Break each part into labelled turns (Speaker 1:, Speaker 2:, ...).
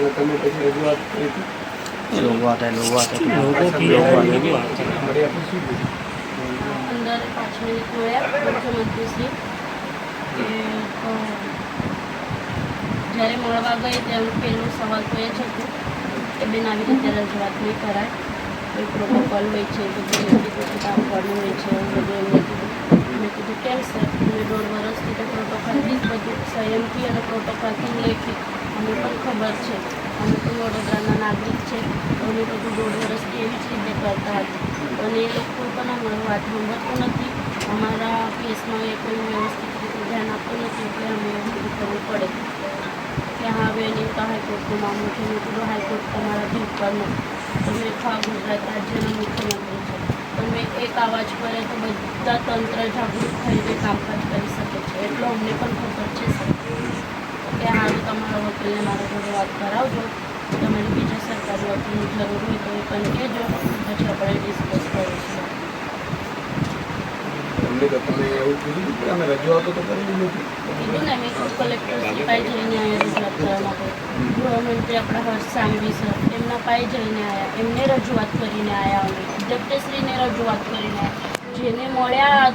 Speaker 1: અને તમે પછી રજૂઆત કરી હતી
Speaker 2: લોગવાટ એ લોગવાટ
Speaker 3: લોકો કી
Speaker 2: લોગવાટ.
Speaker 1: મળી આપણે શું કીધું
Speaker 4: અંદર પાંચ મિનિટ મળ્યા મુખ્યમંત્રીશ્રી કે અ, જ્યારે મળવા ગઈ ત્યારે પહેલો સવાલ તો એ છે કે કે બેન આવી રીતે રજૂઆત નહીં કરાય કોઈ પ્રોટોકોલ હોય છે કે જે વ્યક્તિગત આપવાનું હોય છે એવું બધું એમને કીધું મેં કીધું કેમ સર અમે દોઢ વર્ષથી તો પ્રોટોકોલથી જ બધું સંયમથી અને પ્રોટોકોલથી લેખી અમને પણ ખબર છે. અમે તો વડોદરાના નાગરિક છે. તો અમે બધું દોઢ વર્ષથી એવી જ રીતે કરતા હતા. અને એ લોકો પણ અમારો વાત સાંભળતું નથી. અમારા કેસમાં એ કોઈ વ્યવસ્થિત રીતે ધ્યાન આપતું નથી એટલે અમે એવું કરવું પડે. કે હા, હવે એની તો હાઈકોર્ટનો મામલો છે મેં કીધું હાઈકોર્ટ તમારાથી ઉપરનો તમે ખા ગુજરાત રાજ્યના મુખ્યમંત્રી છે. તમે એક અવાજ કરે તો બધા તંત્ર જાગૃત થઈને કામકાજ કરી શકે છે. એટલો અમને પણ ખબર છે સર કે હારું તમારા મારે થોડી જોડે વાત કરાવજો. તમે બીજા સરકારી વકીલની જરૂર હોય તો એ પણ કહેજો. પછી આપણે ડિસ્કસ કરીશું. ગૃહમંત્રી આપણા હર્ષ સાંઘવી સર એમના પાસે જઈને આવ્યા એમને રજૂઆત કરીને આવ્યા અમે. રજૂઆત કરીને જેને મળ્યા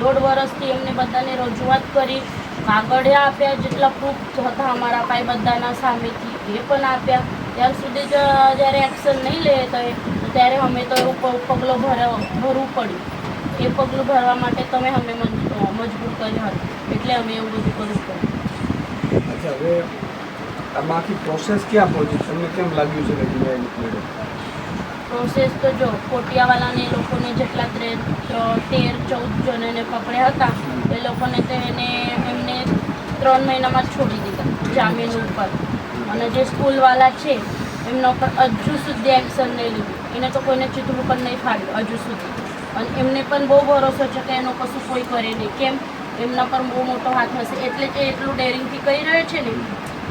Speaker 4: દોઢ વર્ષથી એમને બધાને રજૂઆત કરી. કાગળિયા આપ્યા જેટલા પ્રૂફ હતા અમારા પાસે બધાના સામેથી એ પણ આપ્યા. ત્યાર સુધી જ જ્યારે એક્શન નહીં લે તો ત્યારે અમે તો એવું પગલું ભર ભરવા ભરવું પડ્યું. એ પગલું ભરવા માટે તમે અમે મજ- મજબૂર કર્યા હતા. એટલે અમે એવું બધું કરવું પડ્યું
Speaker 1: અચ્છા હવે આમાં આખી પ્રોસેસ ક્યાં પહોંચી? તમને કેમ લાગ્યું છે કે નથી
Speaker 4: પ્રોસેસ તો જો કોટિયાવાલાને એ લોકોને જેટલા ત્રે ચૌદ જણને પકડ્યા હતા એ લોકોને તો એને ત્રણ મહિનામાં છોડી દીધા જામીન ઉપર. અને જે સ્કૂલવાલા છે, એમના ઉપર હજુ સુધી એક્શન નહીં લીધું. એને તો કોઈને ચીતરું પણ નહીં ફાડ્યું હજુ સુધી. અને એમને પણ બહુ ભરોસો છે કે એનો કશું કોઈ કરે નહીં. કેમ? એમના પર બહુ મોટો હાથ હશે. એટલે કે એટલું ડેરિંગથી કહી રહ્યો છે ને,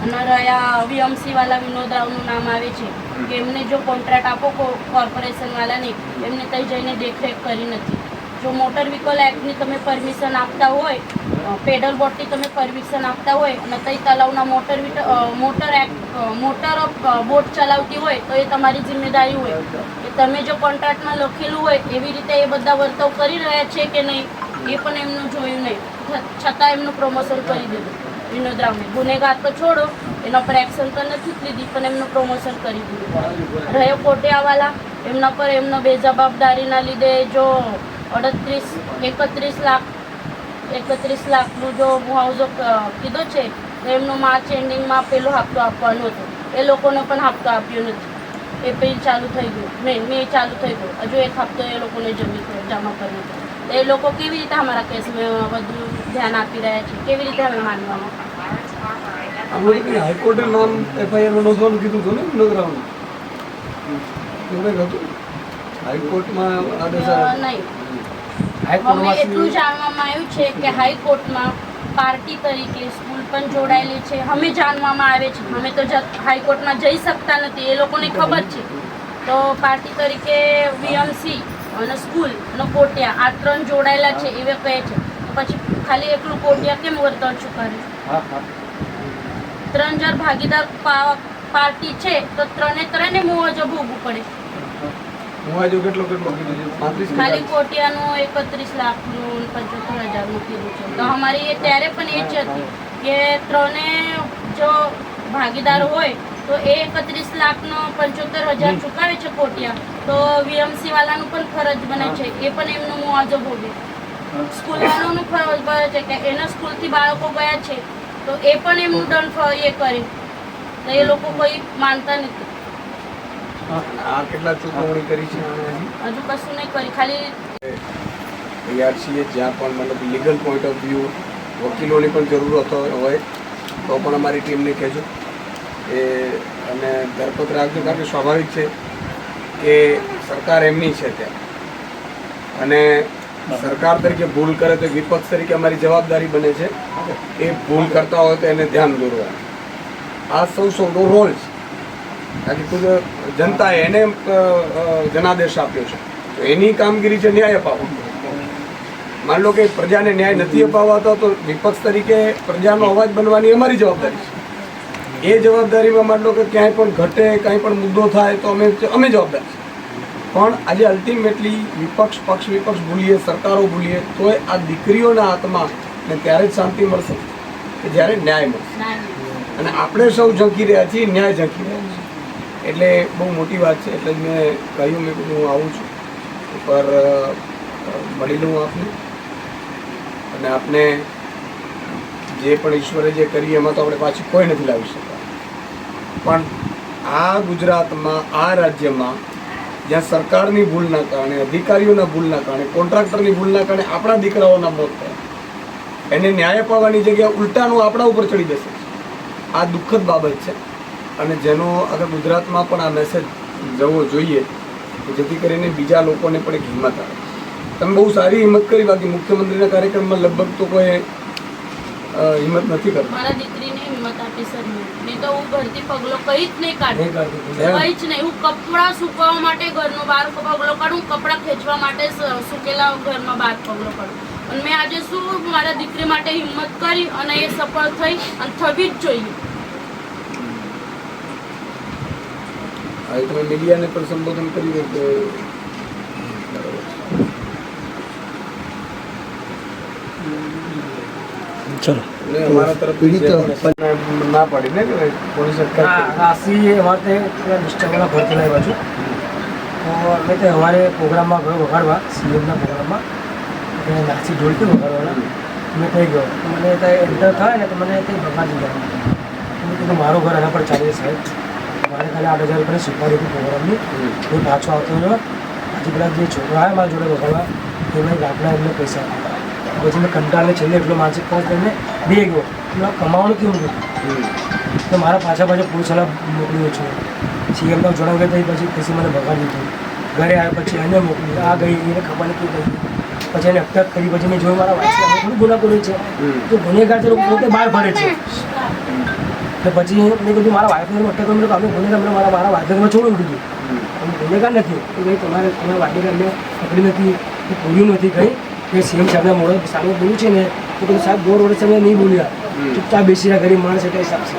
Speaker 4: અને રહ્યા વીએમસીવાલા વિનોદરાવનું નામ આવે છે, કે એમને જો કોન્ટ્રાક્ટ આપો કોર્પોરેશન વાળાને, એમને ત્યાં જઈને દેખરેખ કરી નથી. જો મોટર વ્હીકલ એક્ટની તમે પરમિશન આપતા હોય પેડલ બોટની તમે પરમિશન આપતા હોય અને તઈ તલાવના motor motor act motor boat ચલાવતી હોય, તો એ તમારી જિમ્મેદારી હોય. કે તમે જો કોન્ટ્રાક્ટમાં લખેલું હોય, એવી રીતે એ બધા વર્તવ કરી રહ્યા છે કે નહીં, એ પણ એમનું જોયું નહીં. છતાં એમનું પ્રમોશન કરી દીધું. વિનોદ રાવને. ગુનેગાર તો છોડો, એના પર એક્શન તો નથી લીધી, પણ એમનું પ્રમોશન કરી દીધું. રહ્યો કોટિયાવાલા એમના પર એમનો બેજવાબદારીના લીધે જો અડત્રીસ એકત્રીસ લાખ એકત્રીસ લાખનું જો મુઆવજો કીધો છે એમનો માર્ચ એન્ડિંગમાં પેલો હપ્તો આપવાનો હતો. એ લોકોને પણ હપ્તો આપ્યો નથી. એપ્રિલ ચાલુ થઈ ગયું મે મે ચાલુ થઈ ગયું. હજુ એક હપ્તો એ લોકોને જમી જમા કર્યો એ લોકો કેવી રીતે અમારા કેસમાં બધું ધ્યાન આપી રહ્યા છે? કેવી રીતે અમે માનવાનું
Speaker 1: આમાં હાઈકોર્ટે નામ એફઆઈઆર નોંધવાનું કીધું હતું ને વિનોદ એવું કંઈક હતું? હાઈકોર્ટમાં આદેશ
Speaker 4: નહીં. અમને એટલું જાણવામાં આવ્યું છે કે હાઈકોર્ટમાં પાર્ટી તરીકે સ્કૂલ પણ જોડાયેલી છે. અમે જાણવામાં આવે છે. અમે તો હાઈકોર્ટમાં જઈ શકતા નથી. એ લોકોને ખબર છે. તો પાર્ટી તરીકે વીએમસી અને સ્કૂલ અને કોટિયા આ ત્રણ જોડાયેલા છે એવે કહે છે. પછી ખાલી એકલું કોટિયા કેમ
Speaker 1: હા હા.
Speaker 4: ત્રણ જણ ભાગીદાર પાર્ટી છે તો ત્રણે ત્રણે મુઆવજો ભોગવું પડે
Speaker 1: મુઆવજો કેટલો કેટલો કીધું છે? પાંત્રીસ
Speaker 4: ખાલી કોટિયાનું એકત્રીસ લાખનું પંચોતેર હજારનું કીધું છે. તો અમારી એ ત્યારે પણ એ જ હતી કે ત્રણે જો ભાગીદાર હોય તો એ એકત્રીસ લાખનો પંચોતેર હજાર ચૂકવે છે કોટિયા. તો વીએમસી વાળાનું પણ ફરજ બને છે. એ પણ એમનું મુવાજો ભોગે સ્કૂલ વાળાનું ફરજ બને છે કે એના સ્કૂલથી બાળકો ગયા છે તો એ પણ એમનું દંડ એ કરે. તો એ લોકો કોઈ માનતા નથી.
Speaker 1: આ કેટલા ચૂકવણી કરી છે હજુ?
Speaker 4: કશું નહીં કરી ખાલી
Speaker 1: તૈયાર છીએ જ્યાં પણ મતલબ લીગલ પોઈન્ટ ઓફ વ્યૂ વકીલોની પણ જરૂરત હોય હોય તો પણ અમારી ટીમને કહેજો. એ અને ધરપત રાખજો કારણ કે સ્વાભાવિક છે કે સરકાર એમની છે ત્યાં. અને સરકાર તરીકે ભૂલ કરે તો વિપક્ષ તરીકે અમારી જવાબદારી બને છે. એ ભૂલ કરતા હોય તો એને ધ્યાન દોરવાનું. આ સૌ સૌનો રોલ છે. કારણ કે ખુદ જનતાએ એને જનાદેશ આપ્યો છે. તો એની કામગીરી છે ન્યાય અપાવવો. માન લો કે પ્રજાને ન્યાય નથી અપાવાતો તો વિપક્ષ તરીકે પ્રજાનો અવાજ બનવાની અમારી જવાબદારી છે. એ જવાબદારીમાં માની લો કે ક્યાંય પણ ઘટે કાંઈ પણ મુદ્દો થાય તો અમે અમે જવાબદાર છીએ. પણ આજે અલ્ટિમેટલી વિપક્ષ પક્ષ વિપક્ષ ભૂલીએ સરકારો ભૂલીએ તોય આ દીકરીઓના હાથમાં ને ત્યારે જ શાંતિ મળશે. કે જ્યારે ન્યાય મળશે. અને આપણે સૌ ઝંકી રહ્યા છીએ ન્યાય ઝંકી રહ્યા છીએ. એટલે બહુ મોટી વાત છે એટલે જ મેં કહ્યું મેં કીધું હું આવું છું. અ, મળી લઉં આપને. અને આપને જે પણ ઈશ્વરે જે કરી એમાં તો આપણે પાછી કોઈ નથી લાવી શકતા. પણ આ ગુજરાતમાં આ રાજ્યમાં જ્યાં સરકારની ભૂલના કારણે અધિકારીઓના ભૂલના કારણે કોન્ટ્રાક્ટરની ભૂલના કારણે આપણા દીકરાઓના મોત થયા. એને ન્યાય પાવાની જગ્યાએ ઉલટાનું આપણા ઉપર ચડી જશે. આ દુઃખદ બાબત છે. અને જેનો અગર ગુજરાતમાં પણ આ મેસેજ જવો જોઈએ જેથી કરીને બીજા લોકોને પણ એક હિંમત આવે. તમે બહુ સારી હિંમત કરી બાકી મુખ્યમંત્રીના કાર્યક્રમમાં લગભગ તો કોઈ હિંમત નથી કરતી.
Speaker 4: મારા દીકરીને હિંમત આપી સર મેં. તો હું ઘરથી પગલો કઈ જ નહીં કાઢી. કઈ જ નહીં. હું કપડાં સુકવવા માટે ઘરનો બહાર પગલો કાઢું કપડાં ખેંચવા માટે સુકેલા ઘરમાં બહાર પગલો કાઢું. અને મેં આજે શું મારા દીકરી માટે હિંમત કરી અને એ સફળ થઈ અને થવી જ જોઈએ.
Speaker 1: હવે તમે મીડિયાને પણ સંબોધન કર્યું કે એટલે અમારા તરફથી ના પાડીને કે પોલીસ
Speaker 2: રાશિ અમારે તે ડિસ્ટર્બના ભરતી લાવ્યા છું. તો અમે તે અમારે પ્રોગ્રામમાં ગયો વગાડવા સીએમના પ્રોગ્રામમાં. એટલે નાસી ઢોલકી વગાડવાના મેં થઈ ગયો. મને ત્યાં એન્ટર થાય ને તો મને ત્યાં ગયા. મેં મારું ઘર એના પર ચાલે સાહેબ મારે ખાલી આઠ હજાર રૂપિયા સુપારી હતી પ્રોગ્રામની હું પાછો આવતો રહ્યો. આજે પેલા જે છોકરા આવ્યા મારા જોડે વગાડવા એમને લાખના એમને પૈસા આપ્યા. પછી મેં કંટાળને છેલ્લે એટલો માનસિક ત્રાસ કરીને બે ગયો એટલે કમાવાનું કેવું હતું તો મારા પાછા પાછા પોલીસવાળા મોકલ્યો છે. સીએમનો જોડાવ ગયા થઈ પછી પછી મને ભગવાન દીધું. ઘરે આવ્યા પછી એને મોકલી આ ગઈ એને ખબર નથી ગઈ પછી એને અટક કરી પછી મેં જોયું મારા વાંચી થોડું ગુના કર્યું છે તો ગુનેગાર છે લોકો પોતે બહાર ભરે છે. એટલે પછી મેં કીધું મારા વાઇફને અટક કર્યું તો અમે ગુનેગાર મારા મારા વાઇફને છોડી દીધું અમે ગુનેગાર નથી. કે ભાઈ તમારે તમારા અમને પકડી નથી કે પૂર્યું નથી કંઈ. કે સીએમ સાહેબના મોડે સામે બોલ્યું છે ને તો બધું સાહેબ દોઢ વર્ષ અમે નહીં બોલ્યા. ચૂપચાપ બેસી રહ્યા ગરીબ માણસ એટલે હિસાબ છે.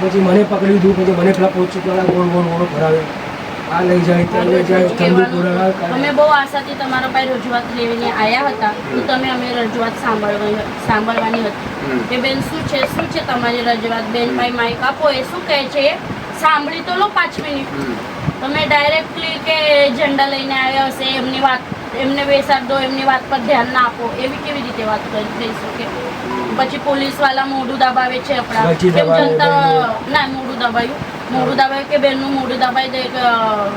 Speaker 2: પછી મને પકડી દીધું પછી મને પેલા પહોંચ્યું પેલા ગોળ ગોળ ગોળ ફરાવે આ લઈ જાય ત્યાં લઈ જાય ઠંડુ પુરાવા
Speaker 4: અમે બહુ આશાથી તમારા પાસે રજૂઆત લેવીને આવ્યા હતા. તો તમે અમે રજૂઆત સાંભળવાની સાંભળવાની હતી. કે બેન શું છે? શું છે તમારી રજૂઆત? બેન ભાઈ માઇક આપો એ શું કહે છે? એ સાંભળી તો લો પાંચ મિનિટ. તમે ડાયરેક્ટલી કે ઝંડા લઈને આવ્યા હશે એમની વાત એમને બેસાડ દો એમની વાત પર ધ્યાન ના આપો. એવી કેવી રીતે વાત કરી થઈ શકે? પછી પોલીસવાળા મોઢું દબાવે છે આપણા. કેમ
Speaker 2: દબાવે,
Speaker 4: જનતા ના મોઢું દબાયું. મોઢું દબાવ્યું કે બેનનું મોઢું દબાઈ દે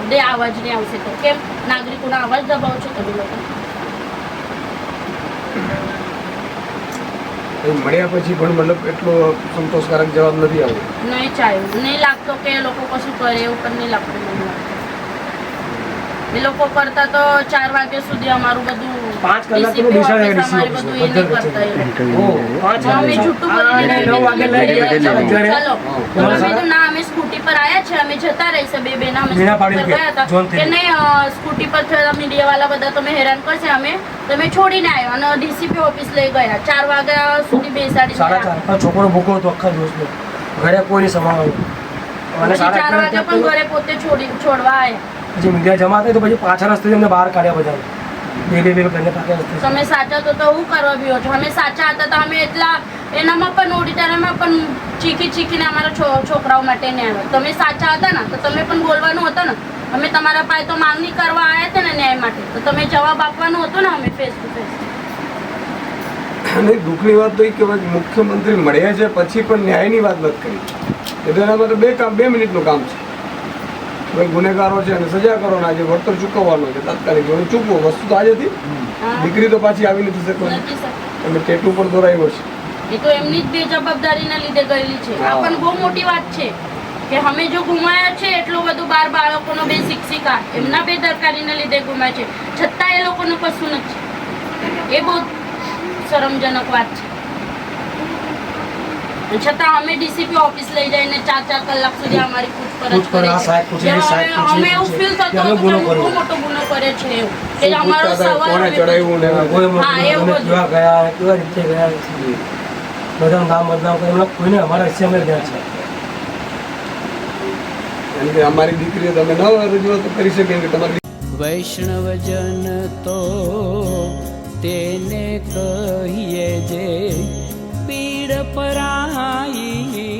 Speaker 4: દે આવાજ નહીં આવશે તો. કેમ? નાગરિકોના અવાજ દબાવો છો તમે લોકો.
Speaker 1: મળ્યા પછી પણ મતલબ એટલો સંતોષકારક જવાબ નથી આવ્યો.
Speaker 4: નહીં ચાલ્યું. નહીં લાગતો કે એ લોકો કશું કરે એવું પણ નહીં લાગતું મને. એ લોકો કરતા તો ચાર વાગ્યા સુધી અમારું બધું
Speaker 2: પાંચ કલાક
Speaker 4: DCP
Speaker 2: ડિસાઇડ
Speaker 4: office અમારે બધું એ નહીં કરતા એ
Speaker 2: ઓ પાંચ
Speaker 4: અમે બોલીને
Speaker 2: એને નવ વાગે લઈ ગયા
Speaker 4: ચાલો. તો ના અમે સ્કૂટી પર આયા છે અમે જતા રહીશું. બે બેના અમે સ્કૂટી પર ગયા હતા. કે નહીં સ્કૂટી પર થયેલા મીડિયા વાળા બધા તમે હેરાન કરશે અમે. તમે છોડીને આવ્યો અને ડીસીપી ઓફિસ લઈ ગયા. ચાર વાગ્યા સુધી બેસાડી
Speaker 2: સાડા છોકરો ભૂખો હતો આખા દિવસનો. ઘરે કોઈ અને
Speaker 4: ચાર વાગે પણ ઘરે પોતે છોડી છોડવા આવ્યા
Speaker 2: પછી મીડિયા જમા થઈ તો પછી પાછા રસ્તે અમને બહાર કાઢ્યા બધા. બે બે બે કરીને પાછા રસ્તે.
Speaker 4: તમે સાચા તો તો હું કરવા બી છો. અમે સાચા હતા તો અમે એટલા એનામાં પણ ઓડિટરમાં પણ ચીકી ચીકીને અમારા છો- છોકરાઓ માટે ને આવ્યો તમે સાચા હતા ને તો તમે પણ બોલવાનું હતું ને. અમે તમારા પાસે તો માંગણી કરવા આવ્યા હતા ને ન્યાય માટે. તો તમે જવાબ આપવાનો હતો ને અમે ફેસ ટુ ફેસ
Speaker 1: અને દુઃખની વાત તો એ કે મુખ્યમંત્રી મળ્યા છે પછી પણ ન્યાયની વાત નથી કરી. એ તો એના માટે બે કામ બે મિનિટનું કામ છે. ભાઈ ગુનેગારો છે અને સજા કરો આજે વળતર ચૂકવવાનું છે તાત્કાલિક હવે ચૂકવો. વસ્તુ તો આજે હતી દીકરી તો પાછી આવી નથી શકવાની. તમે ટેટુ પર દોરાયો છે.
Speaker 4: એ તો એમની જ બેજવાબદારીના લીધે ગયેલી છે. આ પણ બહુ મોટી વાત છે કે અમે જો ગુમાયા છે એટલું બધું બાર બાળકોનો બે શિક્ષિકા એમના બે દરકારીના લીધે ગુમાય છે. છતાં એ લોકોનું કશું નથી. એ બહુ શરમજનક વાત છે. છતાં અમે ડીસીપી ઓફિસ લઈ જઈને ચાર ચાર કલાક સુધી અમારી પૂછપરછ
Speaker 2: સાહેબ પૂછે સાહેબ પૂછે
Speaker 4: અમે ફીલ થતો
Speaker 2: અમે ગુનો કર્યો.
Speaker 4: મોટો ગુનો કરે છે એવું. કે અમારો સવાલ કોને
Speaker 1: ચડાવ્યું ને
Speaker 2: કોઈ
Speaker 4: મને
Speaker 2: કેવા ગયા કેવા રીતે ગયા? બધા નામ બદલાવ કર્યો. કોઈને અમારા હિસ્સામાં ગયા છે.
Speaker 1: એટલે કે અમારી દીકરીએ તમે ન રજૂઆત કરી શકે કે તમારી
Speaker 3: વૈષ્ણવજન તો તેને કહીએ જે પીડ પરાઈ